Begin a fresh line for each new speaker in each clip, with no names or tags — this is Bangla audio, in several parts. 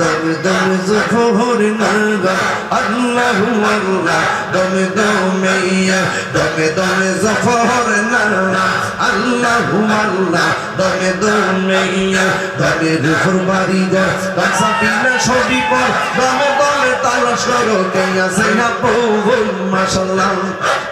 দমে দমে জফর নাগা, আল্লাহু আল্লাহ। দমে দমে দমে দমে জফর নাগা, আল্লাহু আল্লাহ। দমে দমে দমে রুফর বাড়ি গো। দমসা পিনা ছবি পর, দমে দমে তালাশ করো কে আছে না বহুল মাশাআল্লাহ।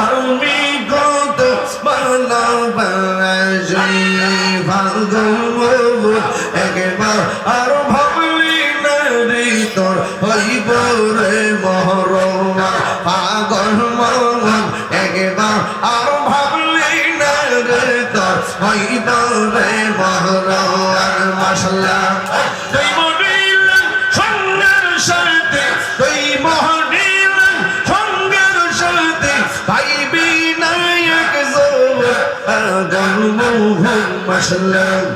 Harbi godu bana bana jai Bhalgum ovu ekba ar bhavli nari tor Hoi bore mohroma pagor mohon ekba ar bhavli nari tor Hoi bore mohroma Mashallah Allahumma sallam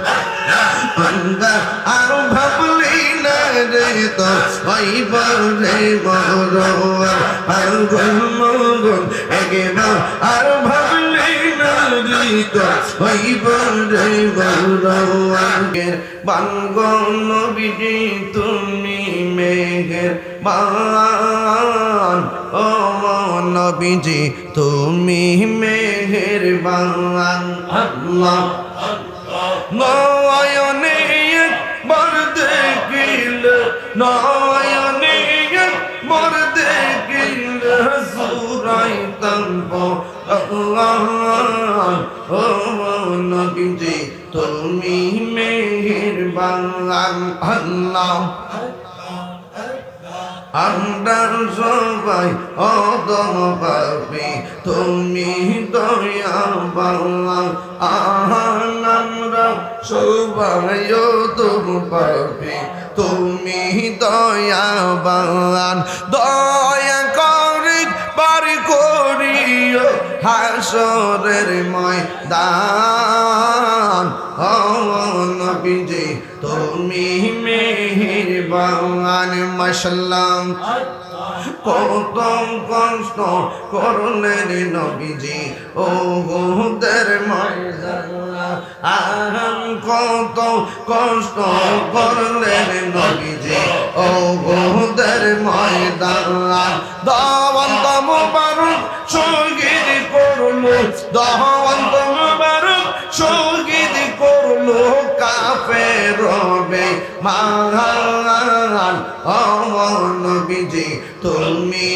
Banda aru bhabli na re to Vai bhavle mahrawa Aru gun mugun Ege bhav aru bhavle রে তো হইব রে বিজি তুমি মেঘের বান। ও নবীজি, তুমি মেঘের বান। আল্লাহ, নয়নে একবার দেখিল, নয়নে একবার দেখিল সুরাই ও নবীজি তুমি মেহের বাংলাম আল্লাহ আমরা সবাই অদম পাবি তুমি দয়া বাংলা আমরা সবাই অদম পাবি তুমি দয়া বাংলান দয়া হাসরের ময়দান। ও নবীজি, তুমি মেহের বাংলান মশলাম কত কষ্ট করলেন নবীজি ও গোদের আহম কত কষ্ট করলেন নবীজি ও গোদের ময়দান। দাওয়ান্ত করল দাওয়ান্ত সংগীত করল কাফের রবে মান অমন বিজে তুমি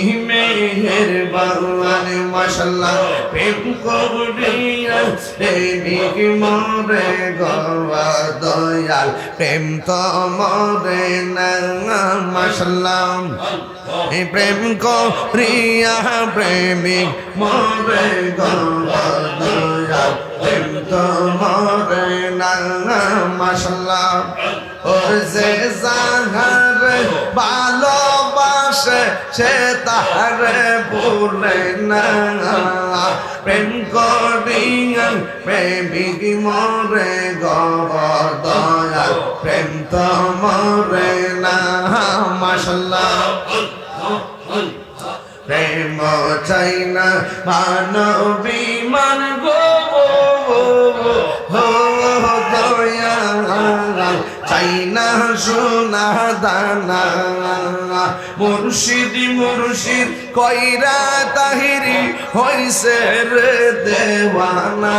মেহের বাগান মশাল্লাহ প্রেম করিয়া দেবিক মরে গবা দয়াল। প্রেম তো মরে না মশাল্লাহ প্রেম করিয়া প্রেমিক মরে গবা দয়াল। প্রেম তো মরে না মশাল্লাহ ওর যে জাহার, ভালোবাসে সে তাহারে ভুলে না। প্রেম করিয়া প্রেমিক মরে গব দয়াল, প্রেম তো মরে না। মাসাল্লাহ প্রেম চাই না, মানবী মান গো হো চাই সোনা, দানা, মুর্শিদ মুর্শিদ, কইরা তাহিরি হইছে রে দেওয়ানা।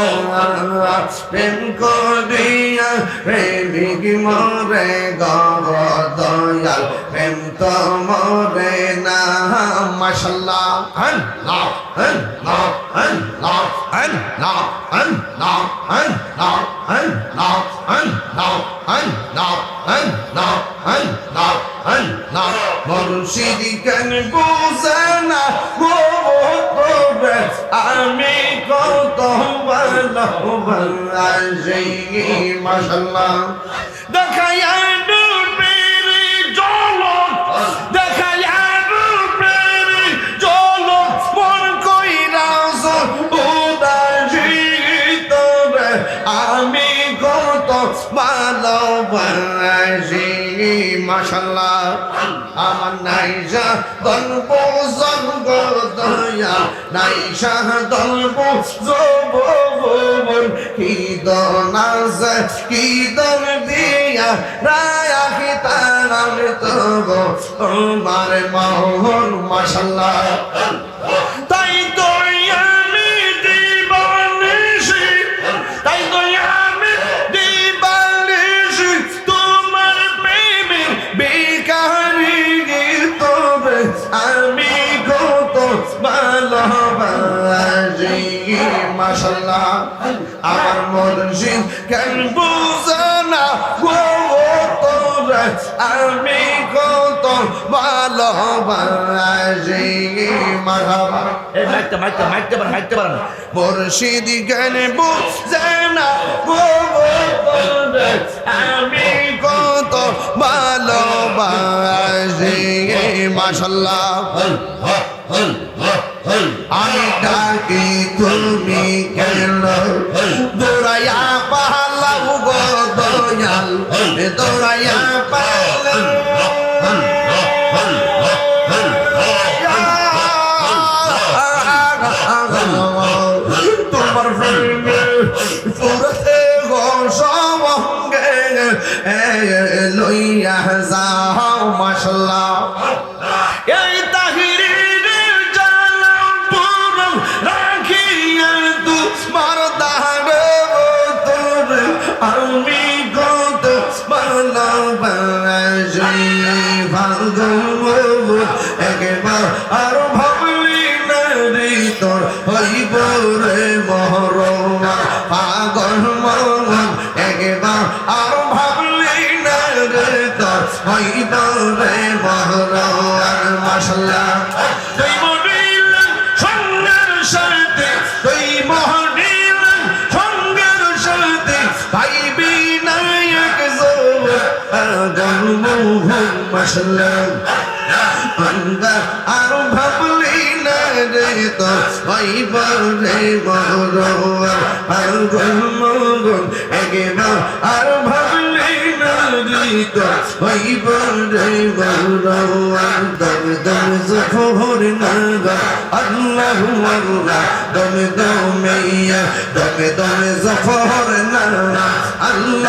প্রেম করিয়া প্রেমিক মরে গদয়াল প্রেম তো মরে না। মাশাল্লাহ হ্যাঁ না হ্যাঁ না হ্যাঁ না হ্যাঁ না হ্যাঁ না মুর্শিদ কেন বুঝে না গো তোরে আমি কত ভালো ভালো মাশাল্লাহ দেখাইয়া ডুবের আমার নাইজা দলব জঙ্গ দয়া। নাইজা দলব জবন কি দনাজ কি দল দিয়া? রায়া কি তারাম তব তোমার মোহন, মাশাল্লাহ। মাশাল্লাহ আমার মুর্শিদ কেন বুঝানা গো তোরে আমি কত ভালোবাসি মারহাবা।
এই মাইকটা মাইকটা মাইকতে পারেন মাইকতে পারেন
মুর্শিদ কেন বুঝানা গো তোরে আমি কত ভালোবাসি মাশাল্লাহ আমি ডাকি তুমি কেন দৌড়াইয়া পালাও গো দয়াল দৌড়াইয়া লইয়া যাও মাসাল্লাহ একবার আর ভাবলি না রে তোর হইব রে মহরমা পাগল মন একবার আর ভাবলি না রে তোর হইব রে মহরমা মাসাল্লাহ তুই তো হইব রে মহরমা পাগল মোহন একবার আর ভাবলি না রে তো হইব রে মহরমা দম দম জফর নাগা আল্লাহু আল্লাহ, দম দমে দমে দমে জফর নাগা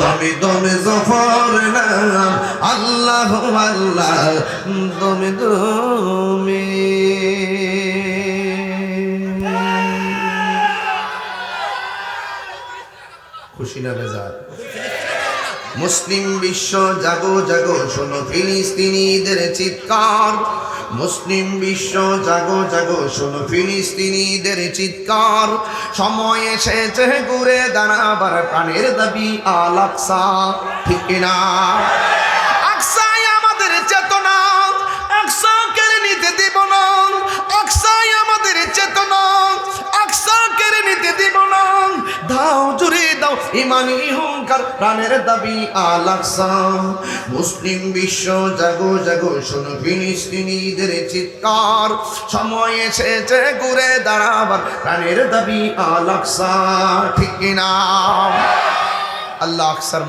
দমে দমে জফর নাম আল্লাহ আল্লাহ, দমে দমে। খুশি না বেজার? মুসলিম বিশ্ব জাগো জাগো, শোনো ফিলিস্তিনিদের চিৎকার। মুসলিম বিশ্ব, জাগো জাগো, শোনো ফিলিস্তিনিদের চিৎকার। সময় এসেছে ঘুরে দাঁড়াবার প্রাণের দাবি আলাকসা ঠিক না? আকসা কেড়ে দিব না। আকসাই চেতনা আকসা জুড়ে দাও, ইমানি হুঙ্কার, প্রাণের দাবি আলাকসা মুসলিম বিশ্ব, জাগো জাগো, শোনো ফিলিস্তিনিদের চিৎকার। সময় এসেছে, ঘুরে দাঁড়াবার, প্রাণের দাবি আলাকসা ঠিক না আল্লাহ আকসার